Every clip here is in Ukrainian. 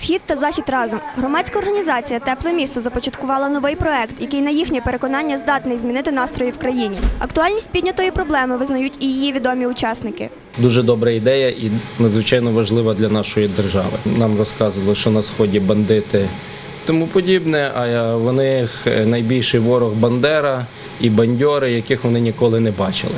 Схід та захід разом. Громадська організація Тепле місто започаткувала новий проект, який на їхнє переконання здатний змінити настрої в країні. Актуальність піднятої проблеми визнають і її відомі учасники. Дуже добра ідея і надзвичайно важлива для нашої держави. Нам розказували, що на сході бандити тому подібне, а в них найбільший ворог Бандера і бандьори, яких вони ніколи не бачили.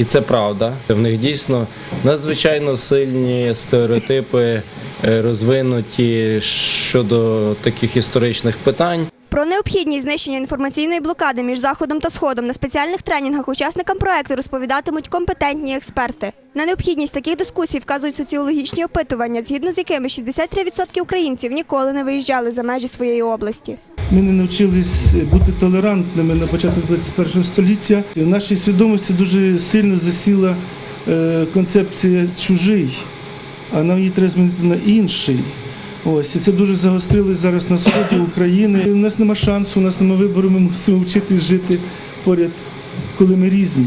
І це правда. В них дійсно надзвичайно сильні стереотипи е, розвинуті щодо таких історичних питань. Про необхідність знищення інформаційної блокади між заходом та сходом на спеціальних тренінгах учасникам проекту розповідатимуть компетентні експерти. На необхідність таких дискусій вказують соціологічні опитування, згідно з якими 63% українців ніколи не виїжджали за межі своєї області. Ми не навчились бути толерантними на початку 21 століття. В нашій свідомості дуже сильно засіла е, концепція чужий, а нам її треба змінити на інший. Ось і це дуже загострилось зараз на сході України. У нас нема шансу, у нас нема вибору. Ми мусимо вчитись жити поряд, коли ми різні.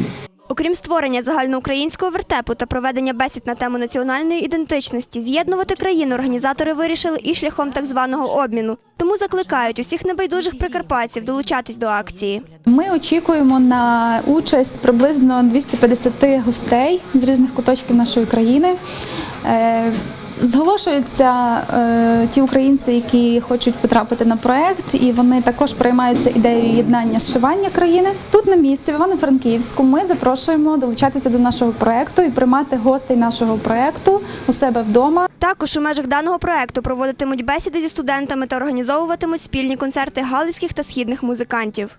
Окрім створення загальноукраїнського вертепу та проведення бесід на тему національної ідентичності, з'єднувати країну організатори вирішили і шляхом так званого обміну. Тому закликають усіх небайдужих прикарпатців долучатись до акції. Ми очікуємо на участь приблизно 250 гостей з різних куточків нашої країни. Зголошуються е, ті українці, які хочуть потрапити на проект, і вони також приймаються ідеєю єднання зшивання країни. Тут на місці в Івано-Франківську ми запрошуємо долучатися до нашого проекту і приймати гостей нашого проекту у себе вдома. Також у межах даного проекту проводитимуть бесіди зі студентами та організовуватимуть спільні концерти галицьких та східних музикантів.